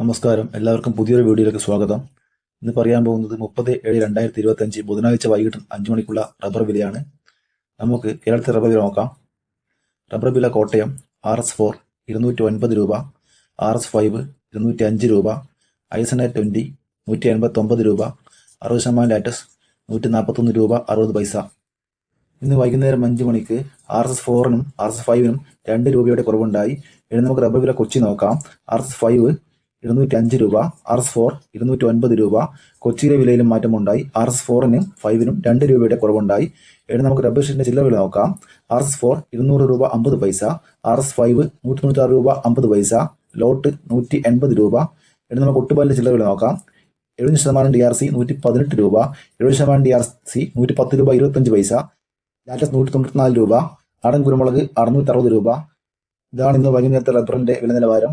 നമസ്കാരം. എല്ലാവർക്കും പുതിയൊരു വീഡിയോയിലേക്ക് സ്വാഗതം. ഇന്ന് പറയാൻ പോകുന്നത് മുപ്പത് ഏഴ് രണ്ടായിരത്തി ഇരുപത്തി അഞ്ച് ബുധനാഴ്ച വൈകിട്ട് അഞ്ചു മണിക്കുള്ള റബ്ബർ വിലയാണ്. നമുക്ക് കേരളത്തിലെ റബ്ബർ വില നോക്കാം. റബ്ബർ വില കോട്ടയം ആർ എസ് ഫോർ ഇരുന്നൂറ്റി ഒൻപത് രൂപ ആർ എസ് ഫൈവ് ഇരുന്നൂറ്റി അഞ്ച് രൂപ ഐസന ട്വന്റി നൂറ്റി എൺപത്തൊമ്പത് രൂപ അറുപത് ശതമാനം ലാറ്റസ് നൂറ്റി നാൽപ്പത്തൊന്ന് രൂപ അറുപത് പൈസ. ഇന്ന് വൈകുന്നേരം അഞ്ച് മണിക്ക് ആർ എസ് ഫോറിനും ആർ എസ് ഫൈവിനും രണ്ട് രൂപയുടെ കുറവുണ്ടായി. ഇനി നമുക്ക് റബ്ബർ വില കൊച്ചി നോക്കാം. ആർ എസ് ഫൈവ് ഇരുന്നൂറ്റി അഞ്ച് രൂപ ആർ എസ് ഫോർ ഇരുന്നൂറ്റി ഒൻപത് രൂപ. കൊച്ചിയിലെ വിലയിലും മാറ്റമുണ്ടായി. ആർ എസ് ഫോറിനും ഫൈവിനും രണ്ട് രൂപയുടെ കുറവുണ്ടായി. ഇനി നമുക്ക് റബ്ബർ ഷീറ്റിന്റെ ചില്ലറ വില നോക്കാം. ആർ എസ് ഫോർ ഇരുന്നൂറ് രൂപ അമ്പത് പൈസ. ആർ എസ് ഫൈവ് നൂറ്റി തൊണ്ണൂറ്റാറ് രൂപ അമ്പത് പൈസ. ലോട്ട് നൂറ്റി എൺപത് രൂപ. ഇനി നമുക്ക് ഒട്ടുപാലിന്റെ ചില്ലറ വില നോക്കാം. എഴുപത് ശതമാനം ഡി ആർ സി നൂറ്റി പതിനെട്ട് രൂപ. എഴുപത് ശതമാനം ഡി ആർ സി നൂറ്റി പത്ത് രൂപ ഇരുപത്തഞ്ച് പൈസ. ലാറ്റസ് നൂറ്റി തൊണ്ണൂറ്റിനാല് രൂപ. നാടൻ കുരുമുളക് അറുന്നൂറ്റി അറുപത് രൂപ. ഇതാണ് ഇന്ന് വൈകുന്നേരത്തെ റബ്ബറിന്റെ വില നിലവാരം